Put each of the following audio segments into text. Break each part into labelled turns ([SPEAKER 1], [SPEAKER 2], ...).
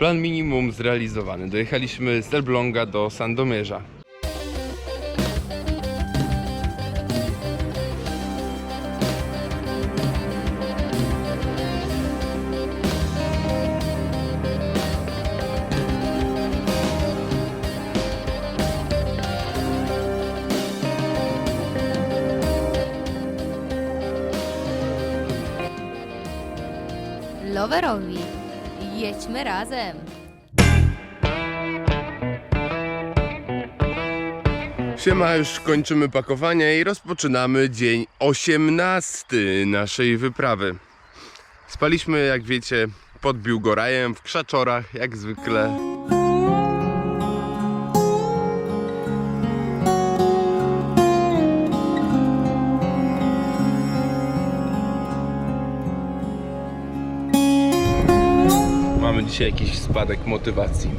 [SPEAKER 1] Plan minimum zrealizowany. Dojechaliśmy z Elbląga do Sandomierza.
[SPEAKER 2] Loverowi. Jedźmy razem.
[SPEAKER 1] Siema, już kończymy pakowanie i rozpoczynamy dzień 18 naszej wyprawy. Spaliśmy, jak wiecie, pod Biłgorajem, w krzaczorach, jak zwykle. Dzisiaj jakiś spadek motywacji.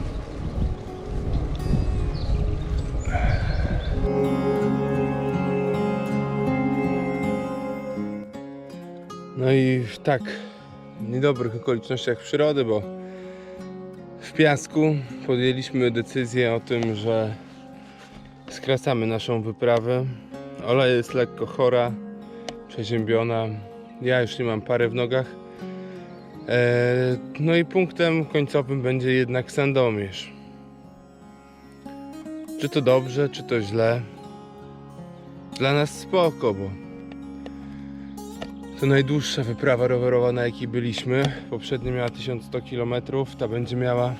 [SPEAKER 1] No i w tak niedobrych okolicznościach przyrody, bo w piasku podjęliśmy decyzję o tym, że skracamy naszą wyprawę. Ola jest lekko chora, przeziębiona. Ja już nie mam pary w nogach. Eee, no i punktem końcowym będzie jednak Sandomierz. Czy to dobrze, czy to źle? Dla nas spoko, bo to najdłuższa wyprawa rowerowa, na jakiej byliśmy. Poprzednia miała 1100 km, ta będzie miała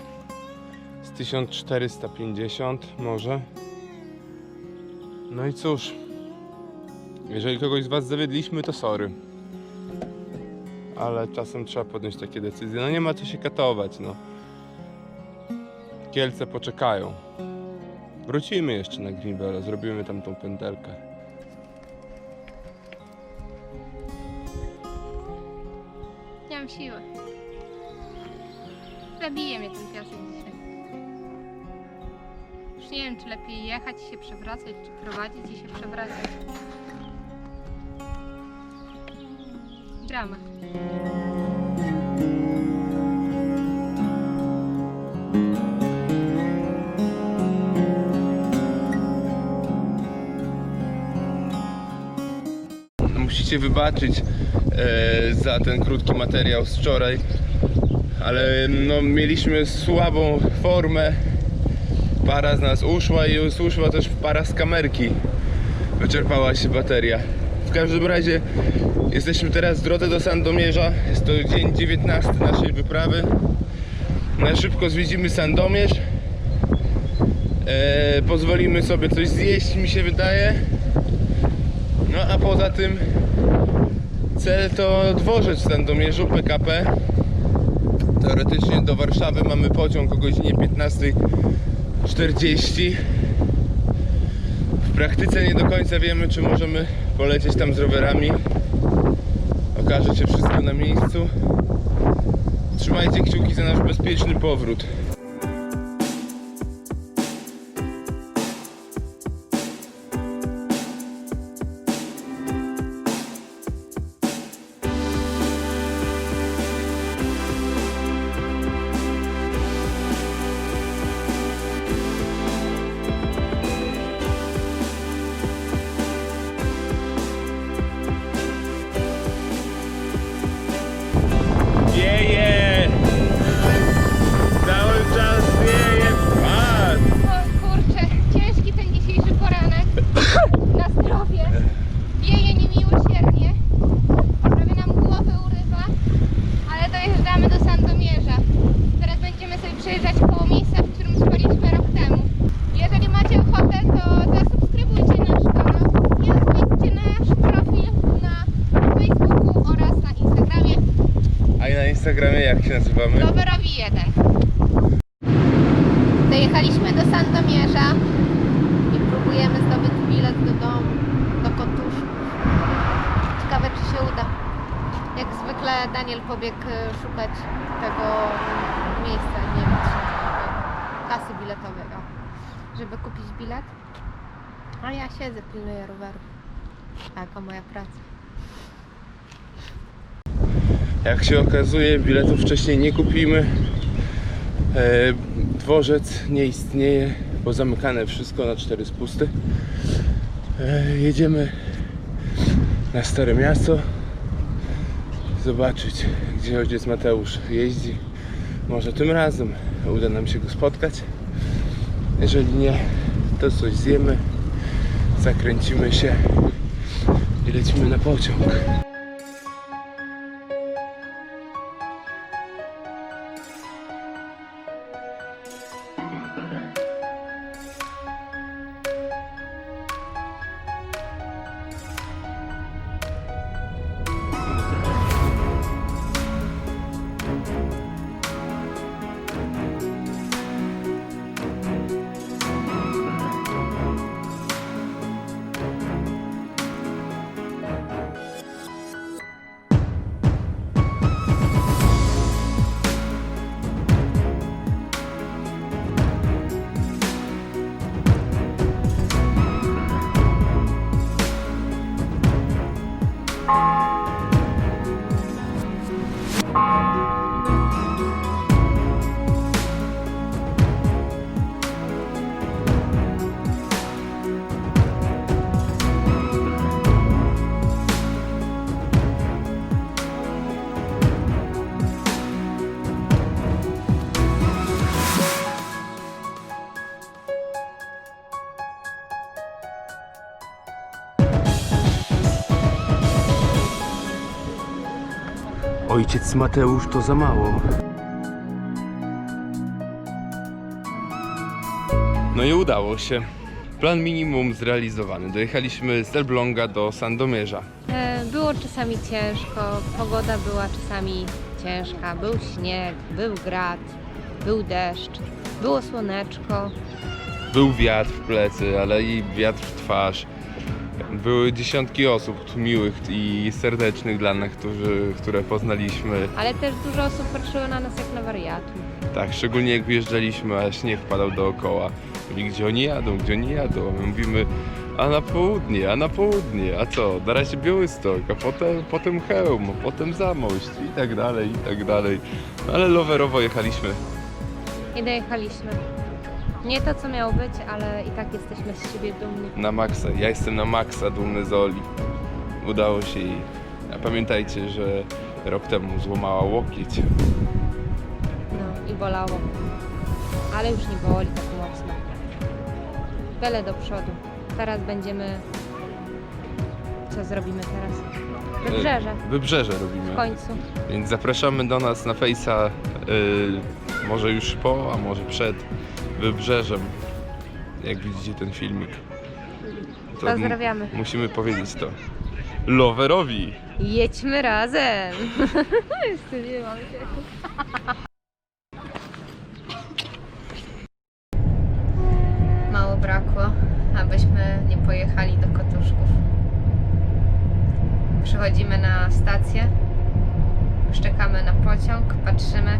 [SPEAKER 1] z 1450 może. No i cóż, jeżeli kogoś z Was zawiedliśmy, to sorry. Ale czasem trzeba podjąć takie decyzje. No nie ma co się katować, no. Kielce poczekają. Wrócimy jeszcze na Greenbelt, zrobimy tam tą pętelkę.
[SPEAKER 3] Nie mam siły. Zabije mnie ten piasek dzisiaj. Już nie wiem, czy lepiej jechać i się przewracać, czy prowadzić i się przewracać. Dramat.
[SPEAKER 1] Musicie wybaczyć e, za ten krótki materiał z wczoraj, ale no, mieliśmy słabą formę. Para z nas uszła i uszła też para z kamerki. Wyczerpała się bateria. W każdym razie jesteśmy teraz w drodze do Sandomierza. Jest to dzień 19 naszej wyprawy. Na szybko zwiedzimy Sandomierz. E, pozwolimy sobie coś zjeść, mi się wydaje. No a poza tym cel to dworzec w Sandomierzu PKP. Teoretycznie do Warszawy mamy pociąg o godzinie 15.40. W praktyce nie do końca wiemy, czy możemy polecieć tam z rowerami. Okaże się wszystko na miejscu. Trzymajcie kciuki za nasz bezpieczny powrót. Jak się nazywamy?
[SPEAKER 3] Rowerowi 1. Dojechaliśmy do Sandomierza i próbujemy zdobyć bilet do domu, do Kotuszków. Ciekawe, czy się uda. Jak zwykle Daniel pobiegł e, szukać tego miejsca, nie wiem, kasy biletowego, żeby kupić bilet. A ja siedzę, pilnuję roweru. Taka moja praca.
[SPEAKER 1] Jak się okazuje, biletów wcześniej nie kupimy, E, dworzec nie istnieje, bo zamykane wszystko na cztery spusty. E, jedziemy na Stare Miasto zobaczyć, gdzie ojciec Mateusz jeździ. Może tym razem uda nam się go spotkać. Jeżeli nie, to coś zjemy, zakręcimy się i lecimy na pociąg. Ojciec Mateusz to za mało. No i udało się. Plan minimum zrealizowany. Dojechaliśmy z Elbląga do Sandomierza.
[SPEAKER 2] E, Było czasami ciężko, pogoda była czasami ciężka. Był śnieg, był grad, był deszcz, było słoneczko.
[SPEAKER 1] Był wiatr w plecy, ale i wiatr w twarz. Były dziesiątki osób miłych i serdecznych dla nas, którzy, które poznaliśmy.
[SPEAKER 2] Ale też dużo osób patrzyło na nas jak na wariatów.
[SPEAKER 1] Tak, szczególnie jak wyjeżdżaliśmy, a śnieg padał dookoła. Mówi, gdzie oni jadą, gdzie oni jadą. My mówimy, a na południe, a na południe, a co, na razie Białystok, a potem, potem Chełm, a potem Zamość i tak dalej, i tak dalej. No, ale lowerowo jechaliśmy.
[SPEAKER 2] I dojechaliśmy. Nie to, co miało być, ale i tak jesteśmy z siebie dumni.
[SPEAKER 1] na maksa. Ja jestem na maksa dumny z Oli. Udało się jej. A pamiętajcie, że rok temu złamała łokieć.
[SPEAKER 2] No i bolało. Ale już nie boli tak mocno. Bele do przodu. Teraz będziemy... Co zrobimy teraz? Wybrzeże.
[SPEAKER 1] Wybrzeże
[SPEAKER 2] W
[SPEAKER 1] robimy.
[SPEAKER 2] końcu.
[SPEAKER 1] Więc zapraszamy do nas na Face'a. y, może już po, a może przed Wybrzeżem. Jak widzicie ten filmik. To
[SPEAKER 2] Pozdrawiamy.
[SPEAKER 1] musimy powiedzieć to. Loverowi!
[SPEAKER 2] Jedźmy razem! Wstydziłam się. Mało brakło, abyśmy nie pojechali do Kotuszków. Przychodzimy na stację, już czekamy na pociąg, patrzymy,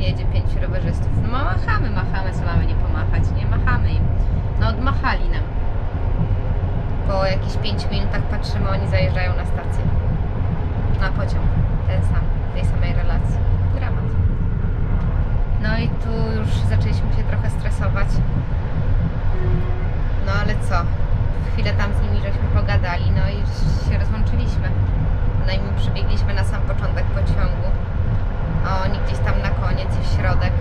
[SPEAKER 2] jedzie pięciu rowerzystów. No machamy, machamy, co mamy nie pomachać, nie machamy im. No odmachali nam. Po jakichś 5 minutach patrzymy, oni zajeżdżają na stację. Na pociąg. Ten sam, tej samej relacji. Dramat. No i tu już zaczęliśmy się trochę stresować. No ale co? Chwilę tam z nimi żeśmy pogadali, no i się rozłączyliśmy. No i my przybiegliśmy na sam początek pociągu. A oni gdzieś tam na koniec i w środek.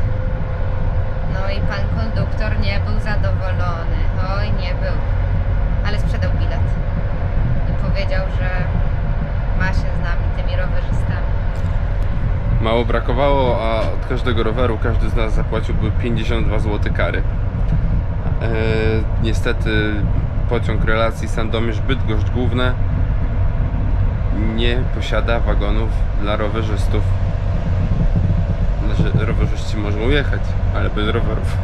[SPEAKER 2] No i pan nie był zadowolony. Oj, nie był ale sprzedał bilet i powiedział, że ma się z nami, tymi rowerzystami.
[SPEAKER 1] Mało brakowało, a od każdego roweru każdy z nas zapłaciłby 52 zł kary. E, niestety pociąg relacji Sandomierz-Bydgoszcz Główne nie posiada wagonów dla rowerzystów. Znaczy, rowerzyści mogą jechać, ale bez rowerów.